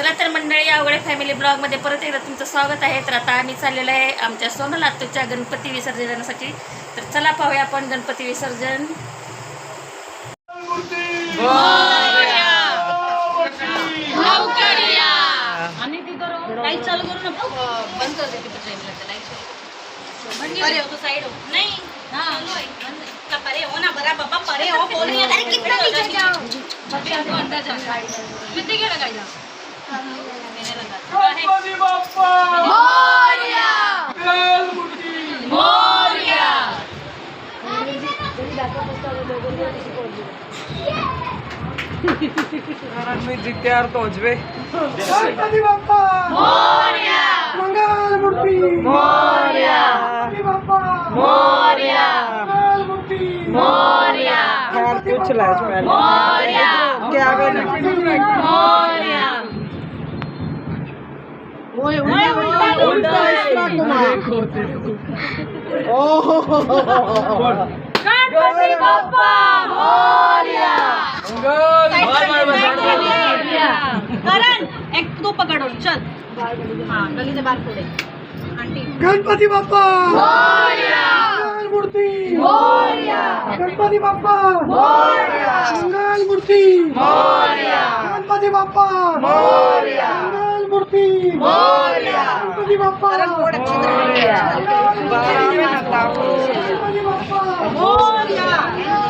चला तर मंडळी आवडे फॅमिली ब्लॉगमध्ये परत एकदा तुमचं स्वागत आहे. तर आता आम्ही चाललेलो आहे आमच्या सोनल आत्तूच्या गणपती विसर्जनासाठी. तर चला पाहूया आपण गणपती विसर्जन. आणि ती करू लाइट चालू करू नको बंद कर लाइट नहीं हाँ बंद. का परे ना बरा बाबा परे हो बोल रही है अरे कितना नीचे जाओ अभी आपको अंदर जाना है कितने क्या गणपती मी जित्यार तोजवे गणपती बाप्पा मोरया. मंगल मूर्ती मोरया. गणपती बाप्पा मोरया. मंगल मूर्ती मोरया. मोरया क्या मोरया. उल्टा इसका कुमार गणपती बाप्पा मोरया करण एक तू पकड़ो चल। हाँ गली से बाहर गणपती बाप्पा मोरया मूर्ती मोरया बाप्पा मोरया मूर्ती मोरया बाप्पा मोरया मूर्ती. गणपती बाप्पा. मोरया गणपती बाप्पा.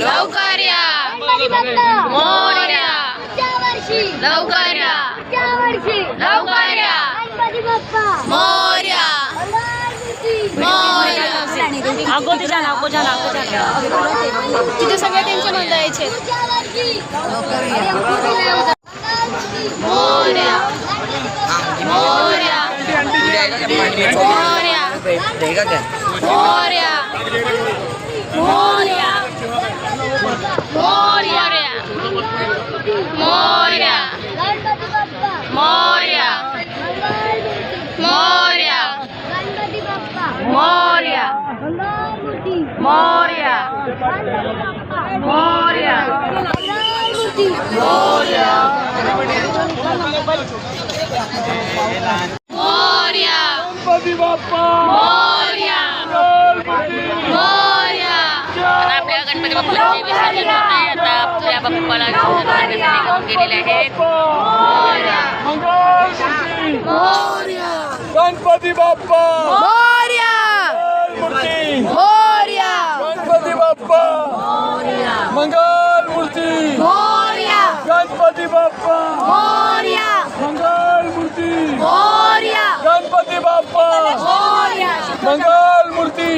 लवकर या मोर्या. लवकर या लवकर या मोर्या. मोर्या तिथे सगळे त्यांचे नोंद यायचे मोर्या. मोर्या. मौर्या। मौर्या। मोर्या मौर्या मौर्या। मौर्या। मौर्या। मौर्या। मोर्या। मोर्या। मोर्या। गणपती बाप्पा! आपल्या गणपती बाप्पाला विसर्जन नाही आता आपल्या बाप्पाला विसर्जन घेऊन गेलेले आहेत. गणपती बाप्पा! गणपती! बाप्पा! मंगल! मंगल मूर्ती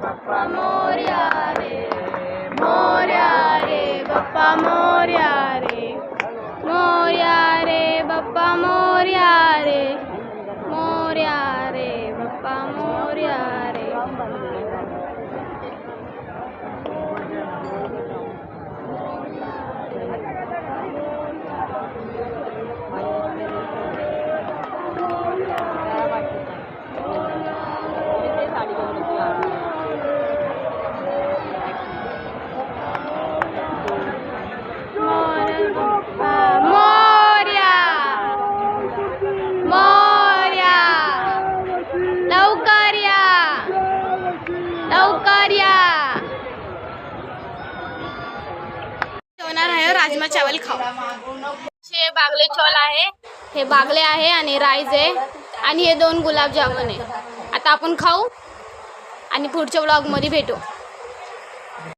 Bappa Moria re, Moria re, Bappa Moria re, Moria re, Bappa Moria re. चावल खाऊ. हे बागले चॉल आहे. हे बागले आहे आणि राईस आहे. आणि हे दोन गुलाबजामुन आहे. आता आपण खाऊ आणि पुढच्या ब्लॉगमध्ये भेटू.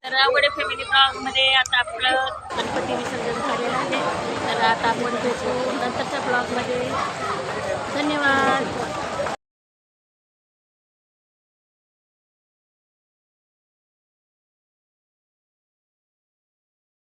तर आवडे फॅमिली ब्लॉगमध्ये आता आपलं गणपती विसर्जन झालेलं आहे. तर आता आपण भेटू नंतरच्या ब्लॉगमध्ये धन्यवाद.